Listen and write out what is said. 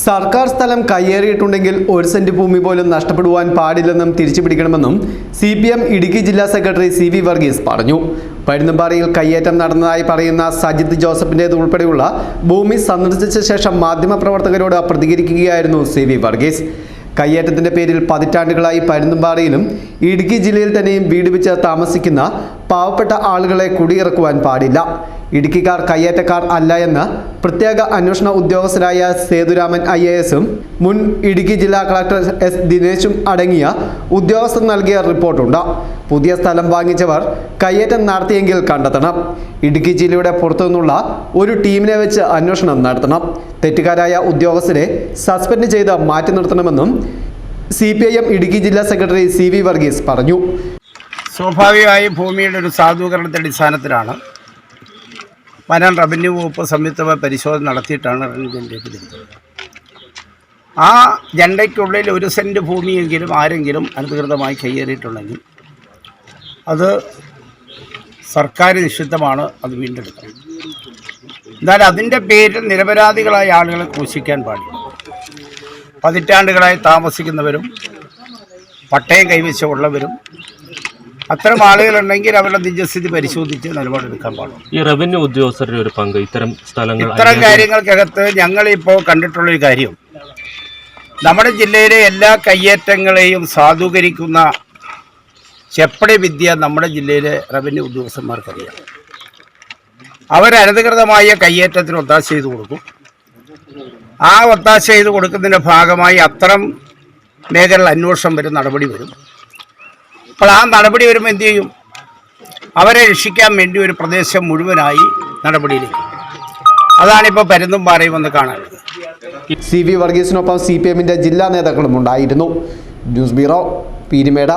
സർക്കാർ സ്ഥലം കയ്യേറിയിട്ടുണ്ടെങ്കിൽ ഒരു സെന്റ് ഭൂമി പോലും നഷ്ടപ്പെടുവാൻ പാടില്ലെന്നും തിരിച്ചു പിടിക്കണമെന്നും സി പി എം ഇടുക്കി ജില്ലാ സെക്രട്ടറി സി വി വർഗീസ് പറഞ്ഞു. പരുന്തുംപാറയിൽ കയ്യേറ്റം നടന്നതായി പറയുന്ന സജിത് ജോസഫിന്റേത് ഉൾപ്പെടെയുള്ള ഭൂമി സന്ദർശിച്ച ശേഷം മാധ്യമപ്രവർത്തകരോട് പ്രതികരിക്കുകയായിരുന്നു സി വി വർഗീസ്. കയ്യേറ്റത്തിന്റെ പേരിൽ പതിറ്റാണ്ടുകളായി പരുന്തുംപാറയിലും ഇടുക്കി ജില്ലയിൽ തന്നെയും വീട് വെച്ച് താമസിക്കുന്ന പാവപ്പെട്ട ആളുകളെ കുടിയിറക്കുവാൻ പാടില്ല. ഇടുക്കിക്കാർ കയ്യേറ്റക്കാർ അല്ല എന്ന് പ്രത്യേക അന്വേഷണ ഉദ്യോഗസ്ഥരായ സേതുരാമൻ ഐ എ എസും മുൻ ഇടുക്കി ജില്ലാ കളക്ടർ എസ് ദിനേശും അടങ്ങിയ ഉദ്യോഗസ്ഥർ നൽകിയ റിപ്പോർട്ടുണ്ട്. പുതിയ സ്ഥലം വാങ്ങിച്ചവർ കയ്യേറ്റം നടത്തിയെങ്കിൽ കണ്ടെത്തണം. ഇടുക്കി ജില്ലയുടെ പുറത്തുനിന്നുള്ള ഒരു ടീമിനെ വെച്ച് അന്വേഷണം നടത്തണം. തെറ്റുകാരായ ഉദ്യോഗസ്ഥരെ സസ്പെൻഡ് ചെയ്ത് മാറ്റി നിർത്തണമെന്നും C P I M Idukki ജില്ലാ സെക്രട്ടറി സി വി വർഗീസ് പറഞ്ഞു. സ്വാഭാവികമായി ഭൂമിയുടെ ഒരു സാധൂകരണത്തെ അടിസ്ഥാനത്തിലാണ്. വനം റവന്യൂ വകുപ്പ് സംയുക്തമായി പരിശോധന നടത്തിയിട്ടാണ് റവന്യൂവിലേക്ക് തിരിച്ചത് ആ ജണ്ടയ്ക്കുള്ളിൽ ഒരു സെന്റ് ഭൂമിയെങ്കിലും ആരെങ്കിലും അനധികൃതമായി കയ്യേറിയിട്ടുണ്ടെങ്കിൽ അത് സർക്കാർ നിഷിദ്ധമാണ് അത് വീണ്ടെടുക്കണം എന്നാൽ അതിന്റെ പേരിൽ നിരപരാധികളായ ആളുകളെ ക്രൂശിക്കാൻ പാടില്ല. പതിറ്റാണ്ടുകളായി താമസിക്കുന്നവരും പട്ടയം കൈവശമുള്ളവരും അത്തരം ആളുകളുണ്ടെങ്കിൽ അവരുടെ നിജസ്ഥിതി പരിശോധിച്ച് നിലപാടെടുക്കാൻ പാടും ഈ റവന്യൂ ഉദ്യോഗസ്ഥരുടെ ഒരു പങ്ക് ഇത്തരം സ്ഥലങ്ങൾ ഇത്തരം കാര്യങ്ങൾക്കകത്ത് ഞങ്ങളിപ്പോൾ കണ്ടിട്ടുള്ളൊരു കാര്യം. നമ്മുടെ ജില്ലയിലെ എല്ലാ കയ്യേറ്റങ്ങളെയും സാധൂകരിക്കുന്ന ചെപ്പടി വിദ്യ നമ്മുടെ ജില്ലയിലെ റവന്യൂ ഉദ്യോഗസ്ഥന്മാർക്കറിയാം. അവരനധികൃതമായ കയ്യേറ്റത്തിന് ഒത്താശ ചെയ്ത് കൊടുക്കും. ആ ഒത്താശ ചെയ്ത് കൊടുക്കുന്നതിന്റെ ഭാഗമായി അത്തരം മേഖലയിൽ അന്വേഷണം വരും നടപടി വരും. അപ്പോൾ ആ നടപടി വരുമ്പോൾ എന്തു ചെയ്യും? അവരെ രക്ഷിക്കാൻ വേണ്ടി ഒരു പ്രദേശം മുഴുവനായി നടപടിയിലേക്ക്. അതാണിപ്പോൾ പരുന്നും പാറയും വന്ന് കാണുന്നത് സി വി വർഗീസിനൊപ്പം സി പി എമ്മിന്റെ ജില്ലാ നേതാക്കളും ഉണ്ടായിരുന്നു ന്യൂസ് ബ്യൂറോ പീരിമേട.